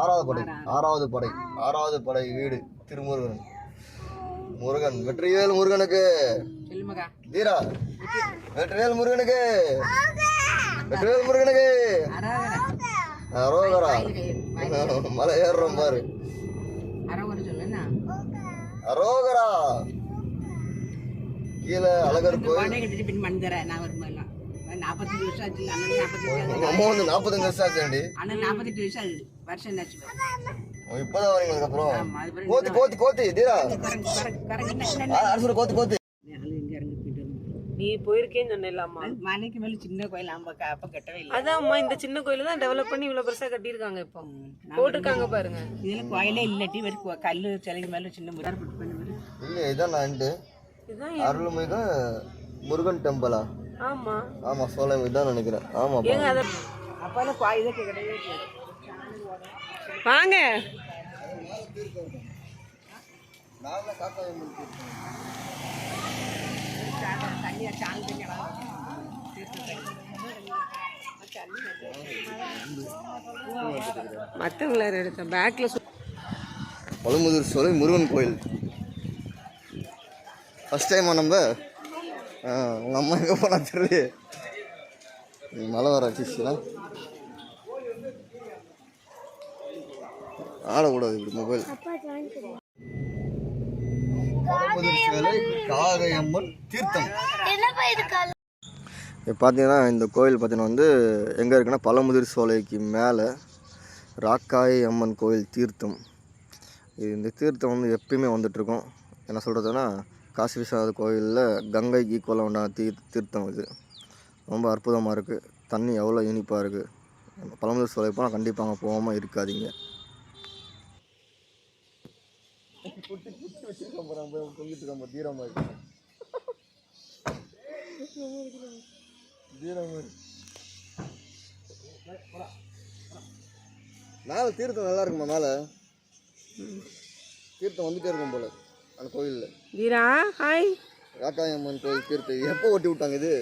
ஆறாவது படை ஆறாவது. படை ஆறாவது படை வீடு திருமுருகன். முருகன் வெற்றிவேல் முருகனுக்கு. தீரா. வெற்றிவேல் முருகனுக்கு. வெற்றிவேல் முருகனுக்கு. அரோகரா. மலை ஏறுறோம் பாரு. அரோகரா கீழே அழகர் கோயில். நாற்பத்தஞ்சு வருஷம் ஆச்சு அண்ணன் நாற்பத்தெட்டு உங்க அம்மா வந்து நாற்பத்தஞ்சு வருஷம் ஆச்சுடி அண்ணன் நாற்பத்தெட்டு வருஷம் ஆகுது வருஷம் என்னாச்சு? இப்பதான் வரீங்க அதுக்கப்புறம்? ஆமா கோத்து கோத்து கோத்து தீரா. அரசு கோத்து. நீ போயிருக்கேன்னு சொன்னேன்லாமா மலைக்கு மேல சின்ன கோயில் அப்ப கட்டவே இல்லை. அதான்மா இந்த சின்ன கோயில தான் டெவலப் பண்ணி இவ்வளவு பெருசா கட்டியிருக்காங்க இப்போ. போட்டிருக்காங்க பாருங்க. இதுல கோயிலே இல்லாட்டி வெறும் கல்லு சிலைக்கு மேல சின்ன முறை இல்ல இதான் நான் இதுதான் அருள்மிகு முருகன் டெம்பிளா ஆமா. ஆமா சோலை இதான் நினைக்கிறேன். ஆமாப்பா ஏங்க அத அப்பெல்லாம் கோயிலே கிடையவே கிடையாது வாங்க. தண்ணி சால் தண்ணி மத்தவங்கள எடுத்த பேக்ல பழமுதிர் சோலை முருகன் கோயில். ஃபர்ஸ்ட் டைமா நம்ம ஆ, உங்க அம்மா எங்க போனா தெரியல மழை வர வச்சுச்சுனா ஆடக்கூடாது இப்படி மொபைல் காகையம்மன். தீர்த்தம். இப்போ பார்த்தீங்கன்னா இந்த கோயில் பார்த்தீங்கன்னா வந்து எங்கே இருக்குன்னா பழமுதிர் சோலைக்கு மேலே ராக்காய் அம்மன் கோயில் தீர்த்தம். இது இந்த தீர்த்தம் வந்து எப்பயுமே வந்துட்டுருக்கோம் என்ன சொல்கிறதுனா காசி விஸ்வநாத கோயிலில் கங்கைக்கு ஈக்குவலாக உண்டான தீ தீர்த்தம் இது. ரொம்ப அற்புதமாக இருக்குது தண்ணி எவ்வளோ இனிப்பாக இருக்குது பழமுதல் சோலை போனால் கண்டிப்பாக அங்கே போகாமல் இருக்காதீங்க. மேலே தீர்த்தம் நல்லா இருக்குமா மேலே? தீர்த்தம் வந்துட்டே இருக்கும் போல. அந்த கோயிலில். வீரா ஹாய் ராக்காயம்மன் கோயில் தீர்த்தம். எப்போ ஓட்டி விட்டாங்க இது?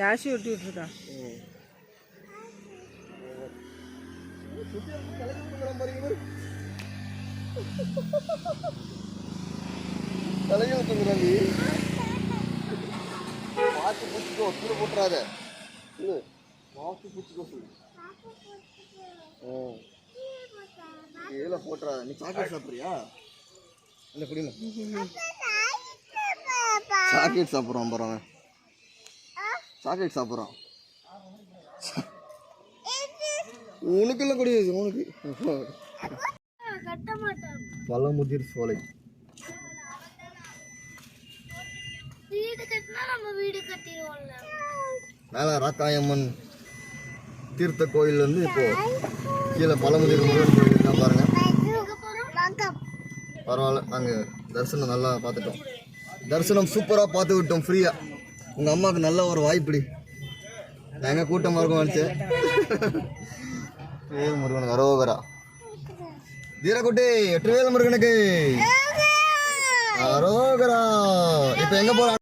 யாசி ஒட்டி விட்டுருக்கா? தலையை ஊற்றுங்கிறாண்டி பார்த்து பூச்சிக்கோ கீழே போட்டுறாத. இல்லை. பார்த்து பூச்சிக்கோ சொல்லு. கீழே போட்டுறாத. நீ சாக்லேட் சாப்பிட்றியா? இல்லை குடியில சாக்லேட் சாப்பிட்றான் பாரு அவன் சாக்லேட் சாப்பிட்றான் உனக்கு இல்லை குடி உனக்கு. பழமுதிர் சோலை. மேலே ராக்காயம்மன் தீர்த்த கோயில் வந்து இப்போ கீழே பழமுதிர் முருகன் கோயில் பாருங்க. பரவாயில்ல நாங்கள் தரிசனம் நல்லா பார்த்துட்டோம். தரிசனம் சூப்பராக பார்த்து விட்டோம் ஃப்ரீயாக உங்கள் அம்மாவுக்கு நல்ல ஒரு வாய்ப்புடி. நாங்கள் கூட்டமாக இருக்கோம் நினச்சேன் வேல் முருகனுக்கு அரோகரா. தீரக்குட்டி எட்டு வேல் முருகனுக்கு அரோகரா! இப்போ எங்கே போகலாம்